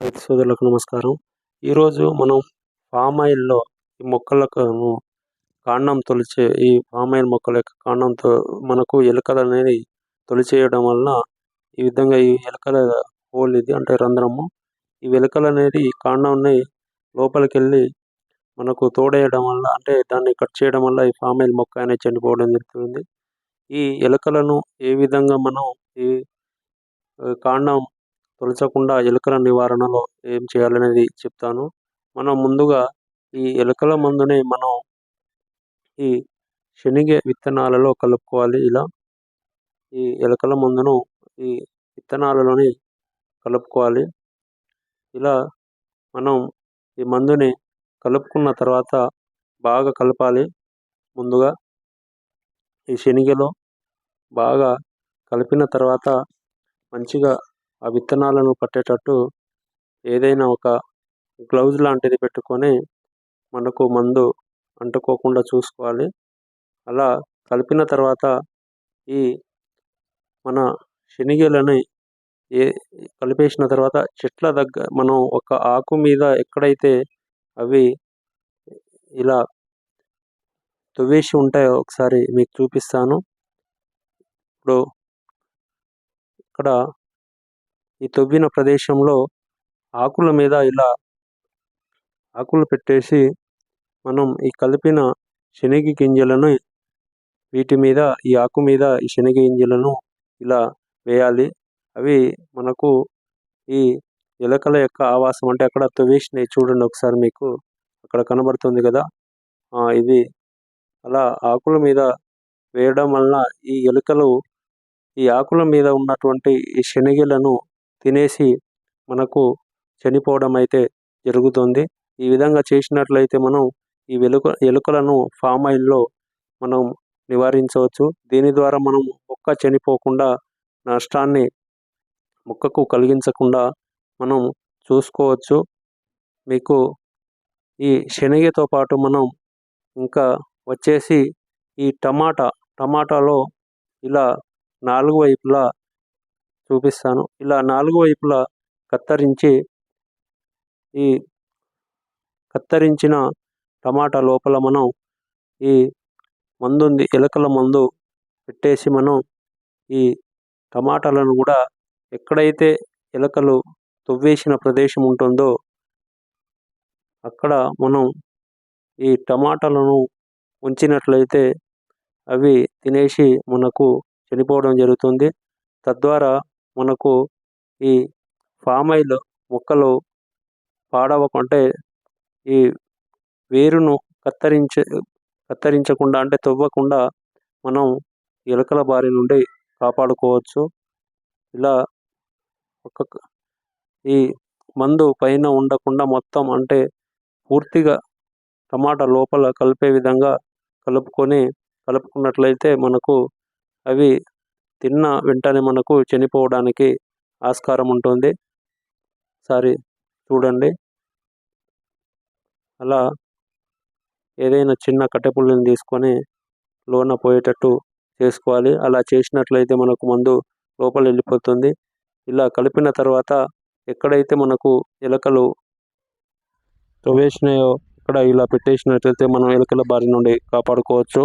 రైతు సోదరులకు నమస్కారం. ఈరోజు మనం పామ్ ఆయిల్లో ఈ మొక్కలకు కాండం తొలిచే ఈ పామ్ ఆయిల్ మొక్కల యొక్క కాండంతో మనకు ఎలుకలు అనేది తొలిచేయడం వలన ఈ విధంగా ఈ ఎలుకల హోల్ ఇది అంటే రంధ్రము. ఈ ఎలుకలు అనేది కాండాన్ని లోపలికి వెళ్ళి మనకు తోడేయడం వల్ల అంటే దాన్ని కట్ చేయడం వల్ల ఈ పామ్ ఆయిల్ మొక్క అనేది చనిపోవడం జరుగుతుంది. ఈ ఎలుకలను ఏ విధంగా మనం ఈ కాండం తొలచకుండా ఎలుకల నివారణలో ఏం చేయాలనేది చెప్తాను. మనం ముందుగా ఈ ఎలుకల మందుని మనం ఈ శనగ విత్తనాలలో కలుపుకోవాలి. ఇలా ఈ ఎలుకల మందును ఈ విత్తనాలలోని కలుపుకోవాలి. ఇలా మనం ఈ మందుని కలుపుకున్న తర్వాత బాగా కలపాలి. ముందుగా ఈ శనగలో బాగా కలిపిన తర్వాత మంచిగా ఆ విత్తనాలను పట్టేటట్టు ఏదైనా ఒక గ్లౌజ్ లాంటిది పెట్టుకొని మనకు మందు అంటుకోకుండా చూసుకోవాలి. అలా కలిపిన తర్వాత ఈ మన శనగలని ఏ కలిపేసిన తర్వాత చెట్ల దగ్గర మనం ఒక ఆకు మీద ఎక్కడైతే అవి ఇలా తువ్వేసి ఉంటాయో ఒకసారి మీకు చూపిస్తాను. ఇప్పుడు ఇక్కడ ఈ తవ్విన ప్రదేశంలో ఆకుల మీద ఇలా ఆకులు పెట్టేసి మనం ఈ కలిపిన శనగ గింజలను వీటి మీద ఈ ఆకు మీద ఈ శనగ గింజలను ఇలా వేయాలి. అవి మనకు ఈ ఎలకల యొక్క ఆవాసం అంటే అక్కడ తవ్వేసినవి చూడండి ఒకసారి మీకు. అక్కడ కనబడుతుంది కదా. ఇది అలా ఆకుల మీద వేయడం వలన ఈ ఎలుకలు ఈ ఆకుల మీద ఉన్నటువంటి ఈ శనగలను తినేసి మనకు చనిపోవడం అయితే జరుగుతుంది. ఈ విధంగా చేసినట్లయితే మనం ఈ వెలుక ఎలుకలను ఫామ్ ఆయిల్లో మనం నివారించవచ్చు. దీని ద్వారా మనం మొక్క చనిపోకుండా నష్టాన్ని మొక్కకు కలిగించకుండా మనం చూసుకోవచ్చు. మీకు ఈ శనగతో పాటు మనం ఇంకా వచ్చేసి ఈ టమాటా టమాటాలో ఇలా నాలుగు వైపులా చూపిస్తాను. ఇలా నాలుగు వైపులా కత్తిరించి ఈ కత్తిరించిన టమాటా లోపల మనం ఈ మందు ఉంది ఎలుకల మందు పెట్టేసి మనం ఈ టమాటాలను కూడా ఎక్కడైతే ఎలుకలు తొవ్వేసిన ప్రదేశం ఉంటుందో అక్కడ మనం ఈ టమాటాలను ఉంచినట్లయితే అవి తినేసి మనకు చనిపోవడం జరుగుతుంది. తద్వారా మనకు ఈ ఫామ్ ఆయిల్ మొక్కలు పాడవకుంటే ఈ వేరును కత్తిరించే కత్తిరించకుండా అంటే తవ్వకుండా మనం ఎలుకల బారి నుండి కాపాడుకోవచ్చు. ఇలా ఒక ఈ మందు పైన ఉండకుండా మొత్తం అంటే పూర్తిగా టమాటా లోపల కలిపే విధంగా కలుపుకొని కలుపుకున్నట్లయితే మనకు అవి తిన్న వెంటనే మనకు చనిపోవడానికి ఆస్కారం ఉంటుంది. సారీ చూడండి. అలా ఏదైనా చిన్న కట్టెపుల్లని తీసుకొని లోన పోయేటట్టు చేసుకోవాలి. అలా చేసినట్లయితే మనకు మందు లోపల వెళ్ళిపోతుంది. ఇలా కలిపిన తర్వాత ఎక్కడైతే మనకు ఎలుకలు ప్రవేశినాయో ఇక్కడ ఇలా పెట్టేసినట్లయితే మనం ఎలుకల బారి నుండి కాపాడుకోవచ్చు.